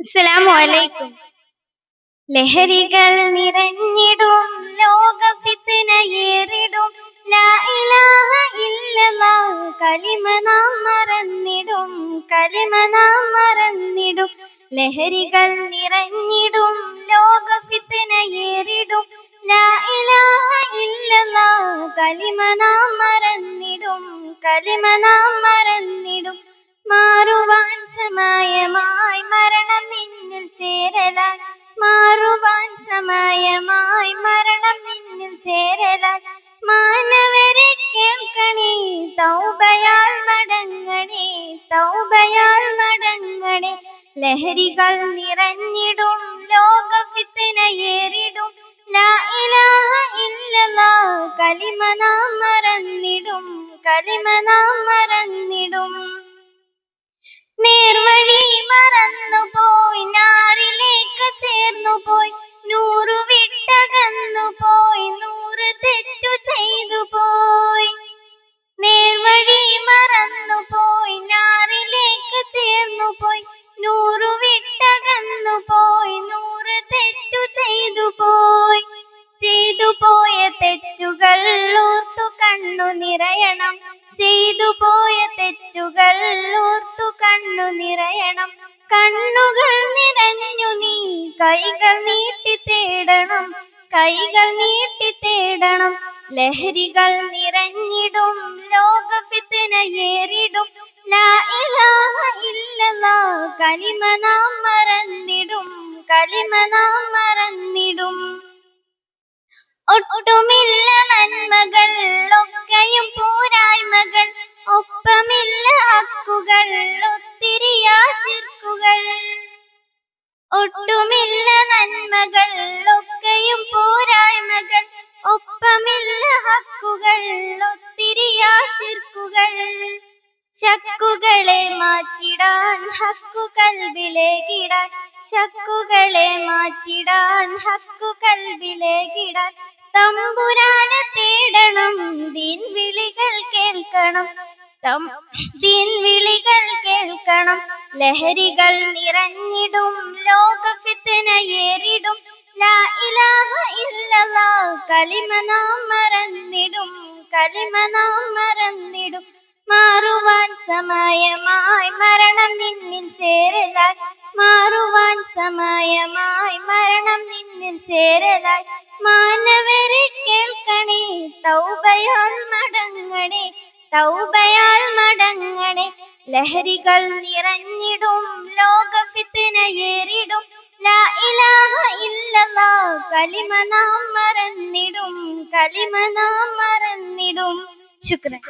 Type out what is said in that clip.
അസ്സലാമു അലൈക്കും. ലഹരികൾ നിറഞ്ഞിടും ലോക ഫിത്തനയേറിടും കലിമ നാം മറന്നിടും കലിമ നാം മറന്നിടും. ലഹരികൾ നിറഞ്ഞിടും ലോക ഫിത്തനയേറിടും കലിമ നാം മാറുവാൻ സമയമായി മരണം നിന്നിൽ ചേരലാൽ മാനവരെ കേൾക്കണേ തൗബയാൽ മടങ്ങണേ തൗബയാൽ മടങ്ങണേ. ലഹരികൾ നിറഞ്ഞിടും ലോക ഫിത്തനയേറിടും കലിമ നാം മറന്നിടും കലിമ നാം മറന്നിടും. നേർവഴി മറന്നുപോയി നാറിലേക്ക് ചേർന്നുപോയി നൂറു വിട്ടകന്നുപോയി നൂറ് തെറ്റു ചെയ്തു പോയി. നേർവഴി മറന്നുപോയി നാറിലേക്ക് ചേർന്നുപോയി നൂറു വിട്ടകന്നുപോയി നൂറ് തെറ്റു ചെയ്തു പോയി. ചെയ്തു പോയ തെറ്റുകൾ ഓർത്തു കണ്ണു നിറയണം. ചെയ്തു പോയ തെറ്റുകൾ ഓർത്തു കണ്ണു നിറയണം. കണ്ണുകൾ നിറഞ്ഞു നീ. കൈകൾ നീട്ടി തേടണം കൈകൾ നീട്ടി തേടണം. ലഹരികൾ നിറഞ്ഞിടും ലോക ഫിത്തനയേറിടും കലിമ നാം മറന്നിടും കലിമ നാം മറന്നിടും. ഒട്ടുമില്ല നന്മകൾ ഒക്കെയും പോരായ്മകൾ. ഒപ്പമില്ല അക്കുകൾ ഒത്തിരി ആശിർക്കുകൾ. ഒട്ടുമില്ല നന്മകൾ ഒക്കെയും പോരായ്മകൾ ഒപ്പമില്ല ഹക്കുകൾ ഒത്തിരി ആശിർക്കുകൾ. ചക്കുകളെ മാറ്റിടാൻ ഹക്കു കൽവിലേക്കിടാൻ ചക്കുകളെ മാറ്റിടാൻ ഹക്കു കൽവിലേക്കിടാൻ തമ്പുരാനെ തേടണം ദീൻ വിളികൾ കേൾക്കണം ദീൻ വിളികൾ കേൾക്കണം. ലഹരികൾ നിറഞ്ഞിടും ലോക ഫിത്തനയേറിടും ലാ ഇലാഹ ഇല്ലല്ലാഹ് കലിമ നാം മറന്നിടും കലിമ നാം മറന്നിടും. മാറുവാൻ സമയമായി മരണം നിന്നിൽ ചേരലായി. മാറുവാൻ സമയമായി മരണം നിന്നിൽ ചേരലായി. മാനവരെ കേൾക്കണേ തൗബയാൽ മടങ്ങണേ തൗബയാൽ മടങ്ങണേ. ലഹരികൾ നിറഞ്ഞിടും ലോക ഫിത്തനയേറിടും ലാ ഇലാഹ ഇല്ലല്ലാഹ് കലിമ നാം മറന്നിടും കലിമ നാം മറന്നിടും. ശുക്രൻ